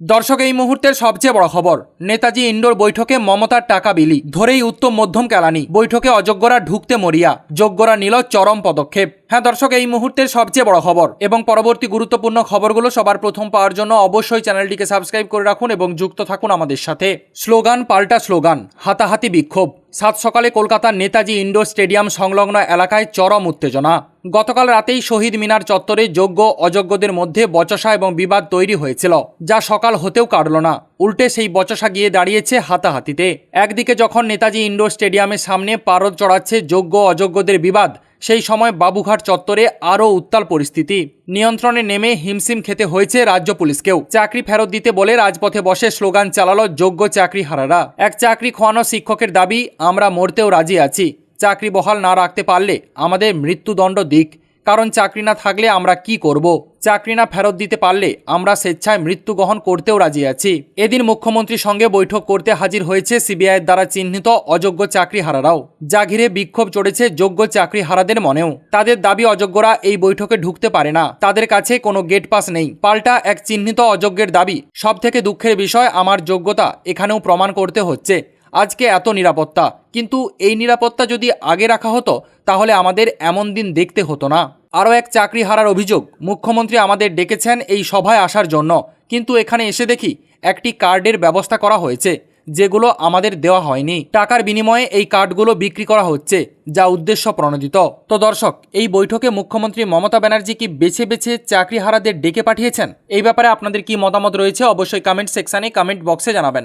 দর্শক, এই মুহূর্তের সবচেয়ে বড় খবর, নেতাজি ইন্ডোর বৈঠকে মমতার টাকা বিলি, ধরেই উত্তম মধ্যম কেলানি, বৈঠকে অযোগ্যরা ঢুকতে মরিয়া, যোগ্যরা নিল চরম পদক্ষেপ। হ্যাঁ দর্শক, এই মুহূর্তের সবচেয়ে বড় খবর এবং পরবর্তী গুরুত্বপূর্ণ খবরগুলো সবার প্রথম পাওয়ার জন্য অবশ্যই চ্যানেলটিকে সাবস্ক্রাইব করে রাখুন এবং যুক্ত থাকুন আমাদের সাথে। স্লোগান, পাল্টা স্লোগান, হাতাহাতি বিক্ষোভ। সাত সকালে কলকাতার নেতাজি ইন্ডোর স্টেডিয়াম সংলগ্ন এলাকায় চরম উত্তেজনা। গতকাল রাতেই শহীদ মিনার চত্বরে যোগ্য অযোগ্যদের মধ্যে বচসা এবং বিবাদ তৈরি হয়েছিল, যা সকাল হতেও কাটল না। উল্টে সেই বচসা গিয়ে দাঁড়িয়েছে হাতাহাতিতে। একদিকে যখন নেতাজি ইন্ডোর স্টেডিয়ামের সামনে পারদ চড়াচ্ছে যোগ্য অযোগ্যদের বিবাদ সেই সময় বাবুঘাট চত্বরে আরও উত্তাল পরিস্থিতি। নিয়ন্ত্রণে নেমে হিমসিম খেতে হয়েছে রাজ্য পুলিশকেও। চাকরি ফেরত দিতে বলে রাজপথে বসে স্লোগান চালালো যোগ্য চাকরি হারারা এক চাকরি খোয়ানো শিক্ষকের দাবি, আমরা মরতেও রাজি আছি। চাকরি বহাল না রাখতে পারলে আমাদের মৃত্যুদণ্ড দিক। কারণ চাকরি না থাকলে আমরা কি করব? চাকরি না ফেরত দিতে পারলে আমরা স্বেচ্ছায় মৃত্যু গ্রহণ করতেও রাজি আছি। এদিন মুখ্যমন্ত্রীর সঙ্গে বৈঠক করতে হাজির হয়েছে সিবিআইয়ের দ্বারা চিহ্নিত অযোগ্য চাকরি হারারাও যা ঘিরে বিক্ষোভ চড়েছে যোগ্য চাকরি হারাদের মনেও। তাদের দাবি, অযোগ্যরা এই বৈঠকে ঢুকতে পারে না। তাদের কাছে কোনো গেট পাস নেই। পাল্টা এক চিহ্নিত অযোগ্যের দাবি সব থেকে দুঃখের বিষয়, আমার যোগ্যতা এখানেও প্রমাণ করতে হচ্ছে। আজকে এত নিরাপত্তা। কিন্তু এই নিরাপত্তা যদি আগে রাখা হতো, তাহলে আমাদের এমন দিন দেখতে হতো না। আরও এক চাকরি হারার অভিযোগ মুখ্যমন্ত্রী আমাদের ডেকেছেন এই সভায় আসার জন্য। কিন্তু এখানে এসে দেখি একটি কার্ডের ব্যবস্থা করা হয়েছে, যেগুলো আমাদের দেওয়া হয়নি। টাকার বিনিময়ে এই কার্ডগুলো বিক্রি করা হচ্ছে, যা উদ্দেশ্য প্রণোদিত। তো দর্শক, এই বৈঠকে মুখ্যমন্ত্রী মমতা ব্যানার্জি কি বেছে বেছে চাকরি হারাদের ডেকে পাঠিয়েছেন? এই ব্যাপারে আপনাদের কি মতামত রয়েছে, অবশ্যই কমেন্ট সেকশানে কমেন্ট বক্সে জানাবেন।